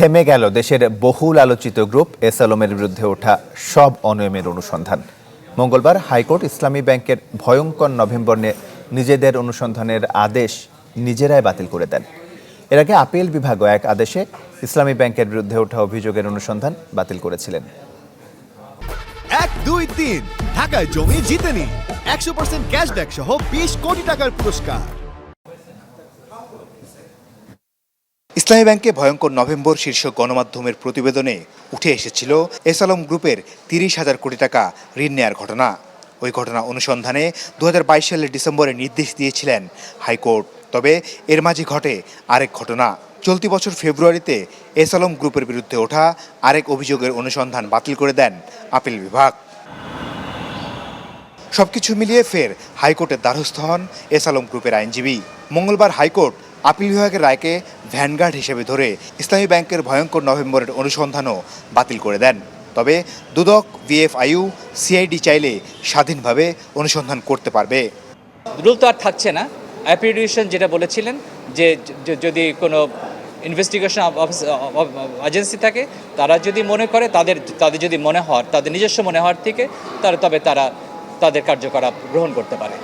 থেমে গেল দেশের বহুল আলোচিত গ্রুপ এস আলমের বিরুদ্ধে ওঠা সব অনিয়মের অনুসন্ধান। মঙ্গলবার হাইকোর্ট ইসলামী ব্যাংকের ভয়ঙ্কর নভেম্বর নিয়ে নিজেদের অনুসন্ধানের আদেশ নিজেরাই বাতিল করে দেন। এর আগে আপিল বিভাগও এক আদেশে ইসলামী ব্যাংকের বিরুদ্ধে ওঠা অভিযোগের অনুসন্ধান বাতিল করেছিলেন। এক, দুই, তিন। ঢাকায় জমি জিতেনি। একশো পার্সেন্ট ক্যাশব্যাক সহ বিশ কোটি টাকার পুরস্কার। ইসলামী ব্যাংকে ভয়ঙ্কর নভেম্বর শীর্ষক গণমাধ্যমের প্রতিবেদনে উঠে এসেছিল এস আলম গ্রুপের তিরিশ হাজার কোটি টাকা ঋণ নেয়ার ঘটনা। ওই ঘটনা অনুসন্ধানে দু হাজার বাইশ সালের ডিসেম্বরে নির্দেশ দিয়েছিলেন হাইকোর্ট। তবে এর মাঝে ঘটে আরেক ঘটনা। চলতি বছর ফেব্রুয়ারিতে এস আলম গ্রুপের বিরুদ্ধে ওঠা আরেক অভিযোগের অনুসন্ধান বাতিল করে দেন আপিল বিভাগ। সবকিছু মিলিয়ে ফের হাইকোর্টের দ্বারস্থ হন এস আলম গ্রুপের আইনজীবী। মঙ্গলবার হাইকোর্ট আপিল বিভাগের রায়কে ভ্যানগার্ড হিসেবে ধরে ইসলামী ব্যাংকের ভয়ঙ্কর নভেম্বরের অনুসন্ধানও বাতিল করে দেন। তবে দুদক, ভিএফআইউ, সিআইডি চাইলে স্বাধীনভাবে অনুসন্ধান করতে পারবে। রুল তো আর থাকছে না। অ্যাপিডিউশন যেটা বলেছিলেন যে যদি কোনো ইনভেস্টিগেশন এজেন্সি থাকে, তারা যদি মনে করে, তাদের তাদের যদি মনে হওয়ার, তাদের নিজস্ব মনে হওয়ার থেকে, তারা, তবে তারা তাদের কার্যকলাপ গ্রহণ করতে পারে।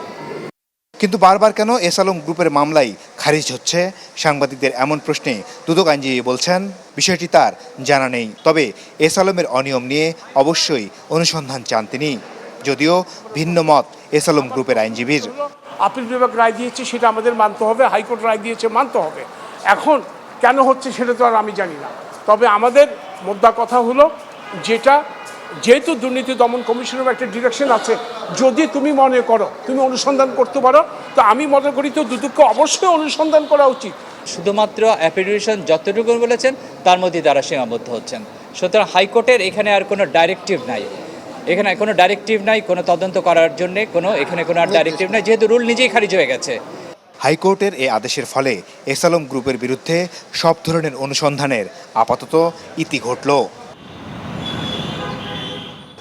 কিন্তু বারবার কেন এস আলম গ্রুপের মামলাই খারিজ হচ্ছে? সাংবাদিকদের এমন প্রশ্নে দুদক আইনজীবী বলছেন, বিষয়টি তার জানা নেই। তবে এস আলমের অনিয়ম নিয়ে অবশ্যই অনুসন্ধান চান তিনি। যদিও ভিন্ন মত এস আলম গ্রুপের আইনজীবীর। আপিল বিভাগ রায় দিয়েছে, সেটা আমাদের মানতে হবে। হাইকোর্ট রায় দিয়েছে, মানতে হবে। এখন কেন হচ্ছে সেটা তো আর আমি জানি না। তবে আমাদের মোদ্দা কথা হলো, যেটা যেহেতু দুর্নীতি দমন কমিশনের একটা ডিরেকশন আছে যদি তুমি মনে করো তুমি অনুসন্ধান করতে পারো তো আমি মনে করি তো দুদককে অবশ্যই অনুসন্ধান করা উচিত। শুধুমাত্র অ্যাপিডিউশন যতটুকু বলেছেন তার মধ্যে তারা সীমাবদ্ধ হচ্ছেন। সুতরাং হাইকোর্টের এখানে আর কোনো ডাইরেক্টিভ নাই। এখানে কোনো ডাইরেক্টিভ নাই কোনো তদন্ত করার জন্য কোনো এখানে কোনো আর ডাইরেক্টিভ নাই যেহেতু রুল নিজেই খারিজ হয়ে গেছে। হাইকোর্টের এই আদেশের ফলে এসালম গ্রুপের বিরুদ্ধে সব ধরনের অনুসন্ধানের আপাতত ইতি ঘটল।